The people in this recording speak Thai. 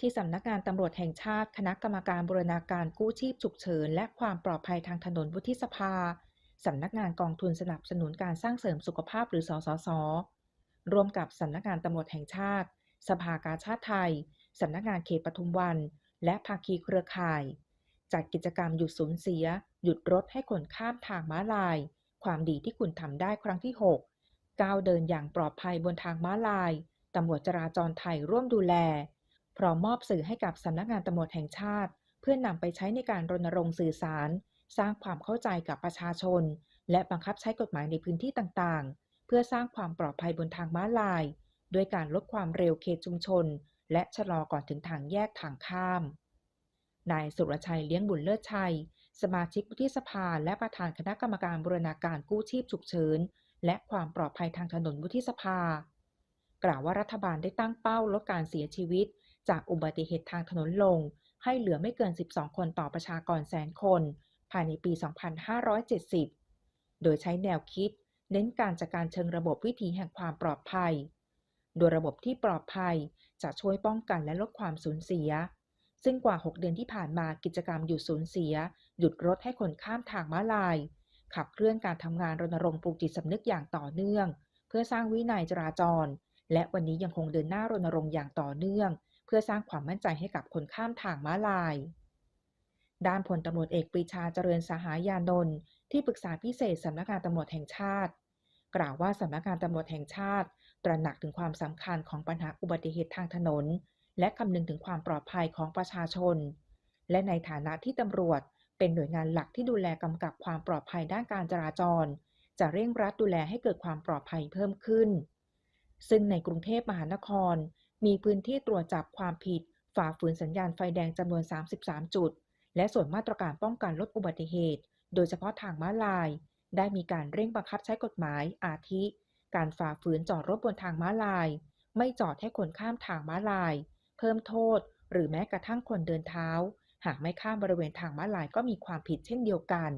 ที่สำนักงานตำรวจแห่งชาติคณะกรรมการบูรณาการกู้ชีพฉุกเฉิน และความปลอดภัยทางถนนวุฒิสภาสำนักงานกองทุนสนับสนุนการสร้างเสริมสุขภาพหรือสสส ร่วมกับสำนักงานตำรวจแห่งชาติ สภากาชาติไทยสำนักงานเขตปทุมวัน และภาคีเครือข่าย จัดกิจกรรมหยุดสูญเสีย หยุดรถให้คนข้ามทางม้าลาย ความดีที่คุณทำได้ครั้งที่ 6 ก้าวเดินอย่างปลอดภัยบนทางม้าลายตำรวจจราจรไทยร่วมดูแล พร้อมมอบสื่อให้กับสำนักงานตำรวจแห่งชาติ เพื่อนนำไปใช้ในการรณรงค์สื่อสาร สร้างความเข้าใจกับประชาชน และบังคับใช้กฎหมายในพื้นที่ต่างๆ เพื่อสร้างความปลอดภัยบนทางม้าลาย ด้วยการลดความเร็วเขตชุมชน และชะลอก่อนถึงทางแยกทางข้าม นายสุรชัยเลี้ยงบุญเลิศชัย สมาชิกวุฒิสภา และประธานคณะกรรมการบูรณาการกู้ชีพฉุกเฉินและความปลอดภัยทางถนนวุฒิสภา กล่าวว่ารัฐบาลได้ตั้งเป้าลดการเสียชีวิต จากอุบัติเหตุทางถนนลง ให้เหลือไม่เกิน 12 คนต่อประชากรแสนคน ภายในปี 2570 โดยใช้แนวคิด เน้นการจัดการเชิงระบบวิถีแห่งความปลอดภัย โดยระบบที่ปลอดภัยจะช่วยป้องกันและลดความสูญเสีย ซึ่งกว่า 6 เดือนที่ผ่านมากิจกรรมหยุดสูญเสีย หยุดรถให้คนข้ามทางม้าลาย ขับเคลื่อนการทำงานรณรงค์ปลูกจิตสำนึกอย่างต่อเนื่อง เพื่อสร้างวินัยจราจรและวันนี้ยังคงเดินหน้ารณรงค์อย่างต่อเนื่อง เพื่อสร้างความมั่นใจให้กับคนข้ามทางม้าลาย ด้านพลตำรวจเอกปรีชาเจริญสหายานนท์ที่ปรึกษาพิเศษสำนักงานตำรวจแห่งชาติ กล่าวว่าสำนักงานตำรวจแห่งชาติ ตระหนักถึงความสำคัญของปัญหาอุบัติเหตุทางถนน และคำนึงถึงความปลอดภัยของประชาชน และในฐานะที่ตำรวจเป็นหน่วยงานหลักที่ดูแลกำกับความปลอดภัยด้านการจราจร จะเร่งรัดดูแลให้เกิดความปลอดภัยเพิ่มขึ้น ซึ่งในกรุงเทพมหานคร มีพื้นที่ตรวจจับความผิด ฝ่าฝืนสัญญาณไฟแดงจำนวน 33 จุด และส่วนมาตรการป้องกันลดอุบัติเหตุ โดยเฉพาะทางม้าลาย ได้มีการเร่งบังคับใช้กฎหมายอาทิ การฝ่าฝืนจอดรถบนทางม้าลาย ไม่จอดให้คนข้ามทางม้าลาย เพิ่มโทษ หรือแม้กระทั่งคนเดินเท้า หากไม่ข้ามบริเวณทางม้าลายก็มีความผิดเช่นเดียวกัน